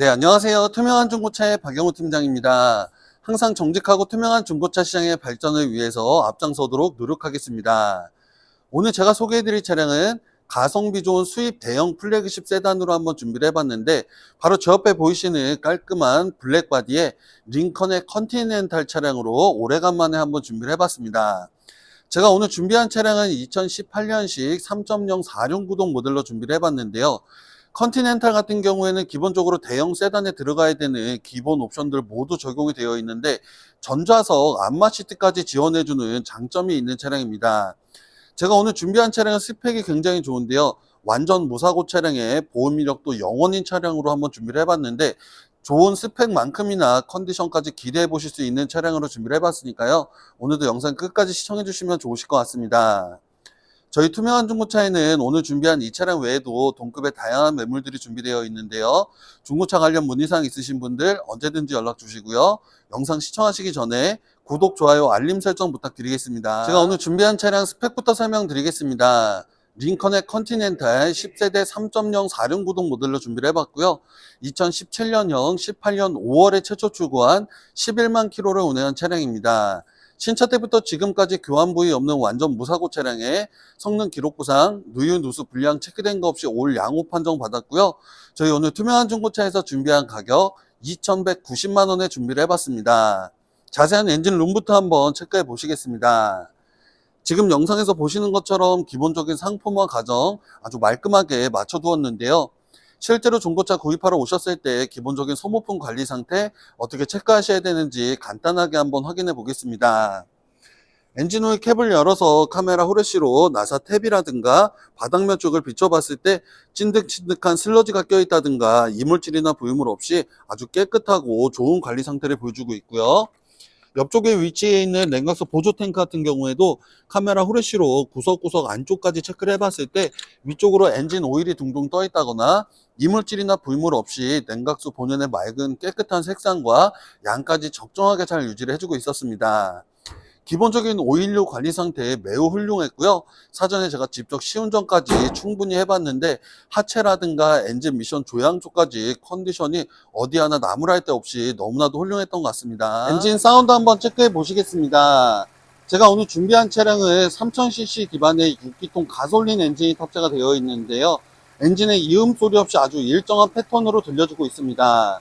네, 안녕하세요. 투명한 중고차의 박영호 팀장입니다. 항상 정직하고 투명한 중고차 시장의 발전을 위해서 앞장서도록 노력하겠습니다. 오늘 제가 소개해드릴 차량은 가성비 좋은 수입 대형 플래그십 세단으로 한번 준비를 해봤는데 바로 저 옆에 보이시는 깔끔한 블랙 바디의 링컨의 컨티넨탈 차량으로 오래간만에 한번 준비를 해봤습니다. 제가 오늘 준비한 차량은 2018년식 3.0 4륜 구동 모델로 준비를 해봤는데요. 컨티넨탈 같은 경우에는 기본적으로 대형 세단에 들어가야 되는 기본 옵션들 모두 적용이 되어 있는데 전좌석 안마 시트까지 지원해주는 장점이 있는 차량입니다. 제가 오늘 준비한 차량은 스펙이 굉장히 좋은데요. 완전 무사고 차량의 보험 이력도 영원인 차량으로 한번 준비를 해봤는데 좋은 스펙만큼이나 컨디션까지 기대해 보실 수 있는 차량으로 준비를 해봤으니까요. 오늘도 영상 끝까지 시청해 주시면 좋으실 것 같습니다. 저희 투명한 중고차에는 오늘 준비한 이 차량 외에도 동급의 다양한 매물들이 준비되어 있는데요. 중고차 관련 문의사항 있으신 분들 언제든지 연락 주시고요. 영상 시청하시기 전에 구독, 좋아요, 알림 설정 부탁드리겠습니다. 제가 오늘 준비한 차량 스펙부터 설명드리겠습니다. 링컨의 컨티넨탈 10세대 3.0 4륜 구동 모델로 준비를 해봤고요. 2017년형 18년 5월에 최초 출고한 11만 킬로를 운행한 차량입니다. 신차 때부터 지금까지 교환 부위 없는 완전 무사고 차량에 성능 기록부상 누유 누수 불량 체크된 거 없이 올 양호 판정 받았고요. 저희 오늘 투명한 중고차에서 준비한 가격 2,190만 원에 준비를 해봤습니다. 자세한 엔진 룸부터 한번 체크해 보시겠습니다. 지금 영상에서 보시는 것처럼 기본적인 상품화 과정 아주 말끔하게 맞춰두었는데요. 실제로 중고차 구입하러 오셨을 때 기본적인 소모품 관리 상태 어떻게 체크하셔야 되는지 간단하게 한번 확인해 보겠습니다. 엔진 오일 캡을 열어서 카메라 후레쉬로 나사 탭이라든가 바닥면 쪽을 비춰봤을 때 찐득찐득한 슬러지가 껴있다든가 이물질이나 부유물 없이 아주 깨끗하고 좋은 관리 상태를 보여주고 있고요. 옆쪽에 위치해 있는 냉각수 보조 탱크 같은 경우에도 카메라 후레쉬로 구석구석 안쪽까지 체크를 해봤을 때 위쪽으로 엔진 오일이 둥둥 떠 있다거나 이물질이나 불물 없이 냉각수 본연의 맑은 깨끗한 색상과 양까지 적정하게 잘 유지를 해주고 있었습니다. 기본적인 오일류 관리 상태 매우 훌륭했고요. 사전에 제가 직접 시운전까지 충분히 해봤는데 하체라든가 엔진 미션 조향 쪽까지 컨디션이 어디 하나 나무랄 데 없이 너무나도 훌륭했던 것 같습니다. 엔진 사운드 한번 체크해 보시겠습니다. 제가 오늘 준비한 차량은 3000cc 기반의 6기통 가솔린 엔진이 탑재가 되어 있는데요. 엔진의 이음 소리 없이 아주 일정한 패턴으로 들려주고 있습니다.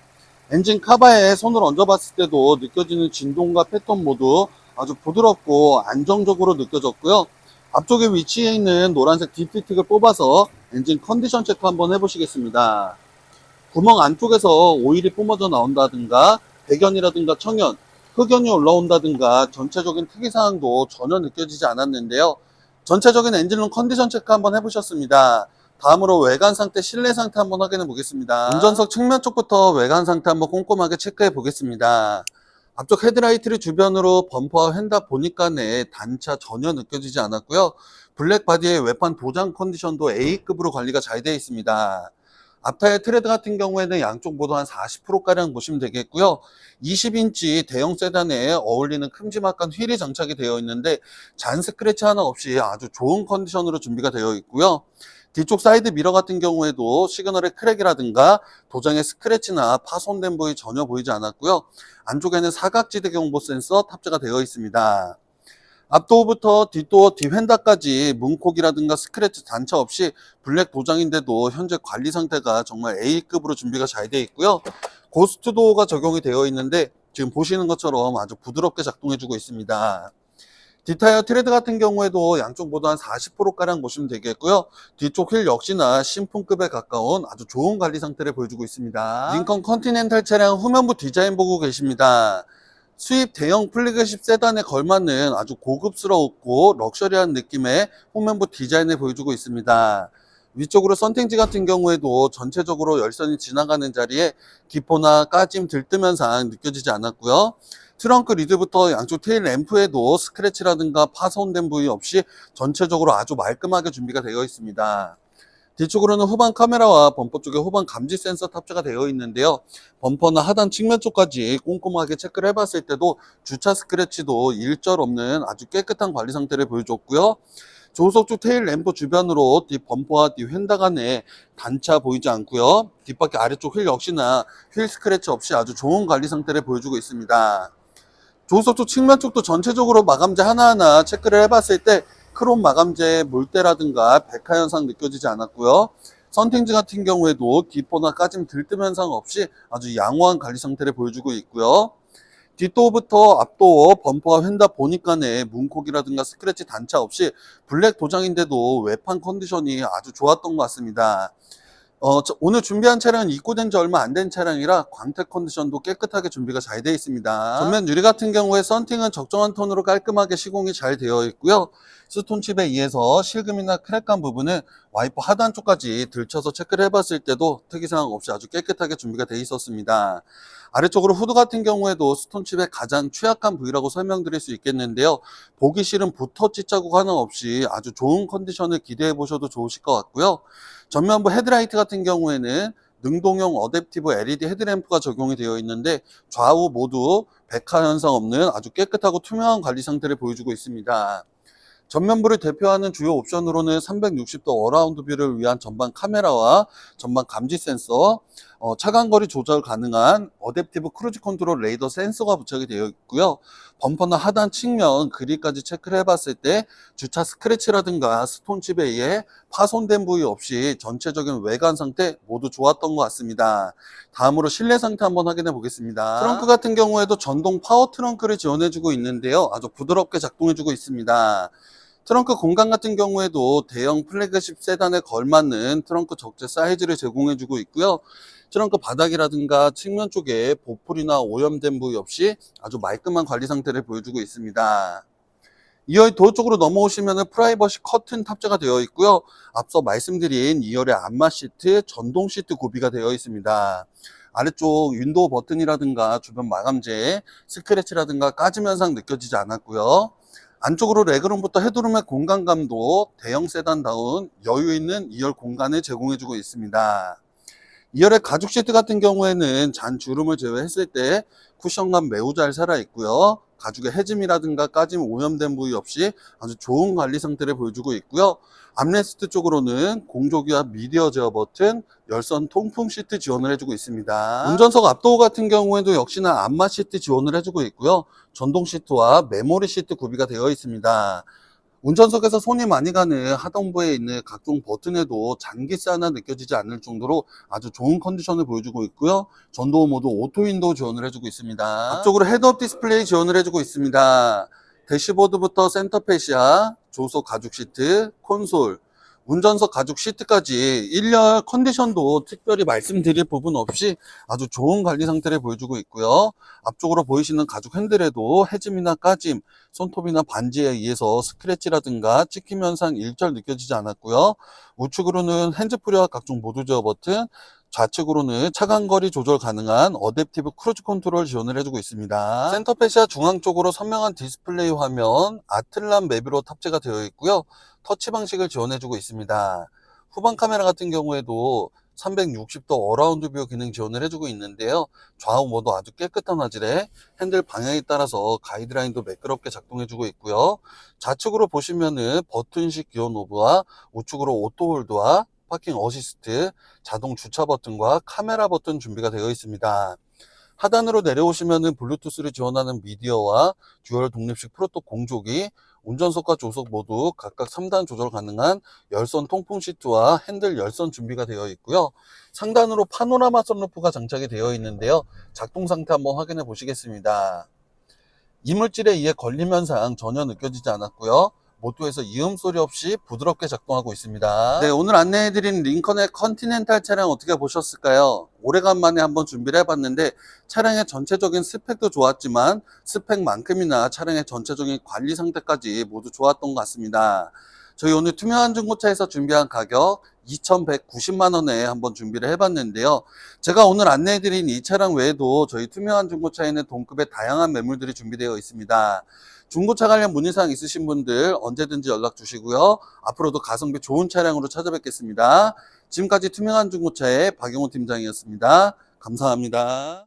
엔진 카바에 손을 얹어봤을 때도 느껴지는 진동과 패턴 모두 아주 부드럽고 안정적으로 느껴졌고요. 앞쪽에 위치해 있는 노란색 디피틱을 뽑아서 엔진 컨디션 체크 한번 해보시겠습니다. 구멍 안쪽에서 오일이 뿜어져 나온다든가 배견이라든가 청연, 흑연이 올라온다든가 전체적인 특이사항도 전혀 느껴지지 않았는데요. 전체적인 엔진룸 컨디션 체크 한번 해보셨습니다. 다음으로 외관 상태, 실내 상태 한번 확인해 보겠습니다. 운전석 측면 쪽부터 외관 상태 한번 꼼꼼하게 체크해 보겠습니다. 앞쪽 헤드라이트를 주변으로 범퍼와 휀다 보니까 내 단차 전혀 느껴지지 않았고요. 블랙 바디의 외판 도장 컨디션도 A급으로 관리가 잘 되어 있습니다. 앞타의 트레드 같은 경우에는 양쪽 모두 한 40%가량 보시면 되겠고요. 20인치 대형 세단에 어울리는 큼지막한 휠이 장착이 되어 있는데 잔 스크래치 하나 없이 아주 좋은 컨디션으로 준비가 되어 있고요. 뒤쪽 사이드 미러 같은 경우에도 시그널의 크랙이라든가 도장의 스크래치나 파손된 부위 전혀 보이지 않았고요. 안쪽에는 사각지대 경보 센서 탑재가 되어 있습니다. 앞도어부터 뒷도어 뒷휀다까지 문콕이라든가 스크래치 단차 없이 블랙 도장인데도 현재 관리 상태가 정말 A급으로 준비가 잘 되어 있고요. 고스트 도어가 적용이 되어 있는데 지금 보시는 것처럼 아주 부드럽게 작동해주고 있습니다. 뒷타이어 트레드 같은 경우에도 양쪽 모두 한 40%가량 보시면 되겠고요. 뒤쪽 휠 역시나 신품급에 가까운 아주 좋은 관리 상태를 보여주고 있습니다. 링컨 컨티넨탈 차량 후면부 디자인 보고 계십니다. 수입 대형 플래그십 세단에 걸맞는 아주 고급스러웠고 럭셔리한 느낌의 후면부 디자인을 보여주고 있습니다. 위쪽으로 선팅지 같은 경우에도 전체적으로 열선이 지나가는 자리에 기포나 까짐 들뜨면 상 느껴지지 않았고요. 트렁크 리드부터 양쪽 테일 램프에도 스크래치라든가 파손된 부위 없이 전체적으로 아주 말끔하게 준비가 되어 있습니다. 뒤쪽으로는 후방 카메라와 범퍼 쪽에 후방 감지 센서 탑재가 되어 있는데요. 범퍼나 하단 측면 쪽까지 꼼꼼하게 체크를 해봤을 때도 주차 스크래치도 일절 없는 아주 깨끗한 관리 상태를 보여줬고요. 조속 쪽 테일 램프 주변으로 뒷 범퍼와 뒤 휀다 간에 단차 보이지 않고요. 뒷바퀴 아래쪽 휠 역시나 휠 스크래치 없이 아주 좋은 관리 상태를 보여주고 있습니다. 조속 쪽 측면 쪽도 전체적으로 마감재 하나하나 체크를 해봤을 때 크롬 마감재의 물때라든가 백화 현상 느껴지지 않았고요. 선팅지 같은 경우에도 기포나 까짐 들뜸 현상 없이 아주 양호한 관리 상태를 보여주고 있고요. 뒷도어부터 앞도어, 범퍼와 휀다 보니까네 문콕이라든가 스크래치 단차 없이 블랙 도장인데도 외판 컨디션이 아주 좋았던 것 같습니다. 어, 저- 오늘 준비한 차량은 입고된 지 얼마 안 된 차량이라 광택 컨디션도 깨끗하게 준비가 잘 되어 있습니다. 전면 유리 같은 경우에 썬팅은 적정한 톤으로 깔끔하게 시공이 잘 되어 있고요. 스톤칩에 의해서 실금이나 크랙간 부분은 와이퍼 하단 쪽까지 들쳐서 체크를 해봤을 때도 특이사항 없이 아주 깨끗하게 준비가 되어 있었습니다. 아래쪽으로 후드 같은 경우에도 스톤칩의 가장 취약한 부위라고 설명드릴 수 있겠는데요. 보기 싫은 붓터치 자국 하나 없이 아주 좋은 컨디션을 기대해 보셔도 좋으실 것 같고요. 전면부 헤드라이트 같은 경우에는 능동형 어댑티브 LED 헤드램프가 적용이 되어 있는데 좌우 모두 백화 현상 없는 아주 깨끗하고 투명한 관리 상태를 보여주고 있습니다. 전면부를 대표하는 주요 옵션으로는 360도 어라운드 뷰를 위한 전방 카메라와 전방 감지 센서, 어, 차간거리 조절 가능한 어댑티브 크루즈 컨트롤 레이더 센서가 부착이 되어 있고요. 범퍼나 하단 측면 그릴까지 체크를 해봤을 때 주차 스크래치라든가 스톤칩에 의해 파손된 부위 없이 전체적인 외관 상태 모두 좋았던 것 같습니다. 다음으로 실내 상태 한번 확인해 보겠습니다. 트렁크 같은 경우에도 전동 파워 트렁크를 지원해주고 있는데요. 아주 부드럽게 작동해주고 있습니다. 트렁크 공간 같은 경우에도 대형 플래그십 세단에 걸맞는 트렁크 적재 사이즈를 제공해주고 있고요. 트렁크 바닥이라든가 측면 쪽에 보풀이나 오염된 부위 없이 아주 말끔한 관리 상태를 보여주고 있습니다. 이어의 도어 쪽으로 넘어오시면 프라이버시 커튼 탑재가 되어 있고요. 앞서 말씀드린 2열의 안마 시트, 전동 시트 구비가 되어 있습니다. 아래쪽 윈도우 버튼이라든가 주변 마감재, 스크래치라든가 까짐 현상 느껴지지 않았고요. 안쪽으로 레그룸부터 헤드룸의 공간감도 대형 세단다운 여유 있는 2열 공간을 제공해주고 있습니다. 2열의 가죽 시트 같은 경우에는 잔 주름을 제외했을 때 쿠션감 매우 잘 살아 있고요. 가죽의 해짐이라든가 까짐 오염된 부위 없이 아주 좋은 관리 상태를 보여주고 있고요. 암레스트 쪽으로는 공조기와 미디어 제어 버튼, 열선 통풍 시트 지원을 해주고 있습니다. 운전석 앞도어 같은 경우에도 역시나 안마 시트 지원을 해주고 있고요. 전동 시트와 메모리 시트 구비가 되어 있습니다. 운전석에서 손이 많이 가는 하단부에 있는 각종 버튼에도 잔기스 하나 느껴지지 않을 정도로 아주 좋은 컨디션을 보여주고 있고요. 전도어 모두 오토 윈도우 지원을 해주고 있습니다. 앞쪽으로 헤드업 디스플레이 지원을 해주고 있습니다. 대시보드부터 센터페시아, 조속 가죽 시트, 콘솔, 운전석 가죽 시트까지 1열 컨디션도 특별히 말씀드릴 부분 없이 아주 좋은 관리 상태를 보여주고 있고요. 앞쪽으로 보이시는 가죽 핸들에도 해짐이나 까짐, 손톱이나 반지에 의해서 스크래치라든가 찍힘 현상 일절 느껴지지 않았고요. 우측으로는 핸즈프리와 각종 모드 제어 버튼, 좌측으로는 차간거리 조절 가능한 어댑티브 크루즈 컨트롤 지원을 해주고 있습니다. 센터페시아 중앙 쪽으로 선명한 디스플레이 화면, 아틀란 맵으로 탑재가 되어 있고요. 터치 방식을 지원해주고 있습니다. 후방 카메라 같은 경우에도 360도 어라운드 뷰 기능 지원을 해주고 있는데요. 좌우 모두 아주 깨끗한 화질에 핸들 방향에 따라서 가이드라인도 매끄럽게 작동해주고 있고요. 좌측으로 보시면은 버튼식 기어 노브와 우측으로 오토 홀드와 파킹 어시스트, 자동 주차 버튼과 카메라 버튼 준비가 되어 있습니다. 하단으로 내려오시면은 블루투스를 지원하는 미디어와 듀얼 독립식 프로토 공조기, 운전석과 조석 모두 각각 3단 조절 가능한 열선 통풍 시트와 핸들 열선 준비가 되어 있고요. 상단으로 파노라마 선루프가 장착이 되어 있는데요. 작동 상태 한번 확인해 보시겠습니다. 이물질에 의해 걸림 현상 전혀 느껴지지 않았고요. 모토에서 이음 소리 없이 부드럽게 작동하고 있습니다. 네, 오늘 안내해드린 링컨의 컨티넨탈 차량 어떻게 보셨을까요? 오래간만에 한번 준비를 해봤는데 차량의 전체적인 스펙도 좋았지만 스펙만큼이나 차량의 전체적인 관리 상태까지 모두 좋았던 것 같습니다. 저희 오늘 투명한 중고차에서 준비한 가격 2,190만 원에 한번 준비를 해봤는데요. 제가 오늘 안내해드린 이 차량 외에도 저희 투명한 중고차에는 동급의 다양한 매물들이 준비되어 있습니다. 중고차 관련 문의사항 있으신 분들 언제든지 연락 주시고요. 앞으로도 가성비 좋은 차량으로 찾아뵙겠습니다. 지금까지 투명한 중고차의 박영호 팀장이었습니다. 감사합니다.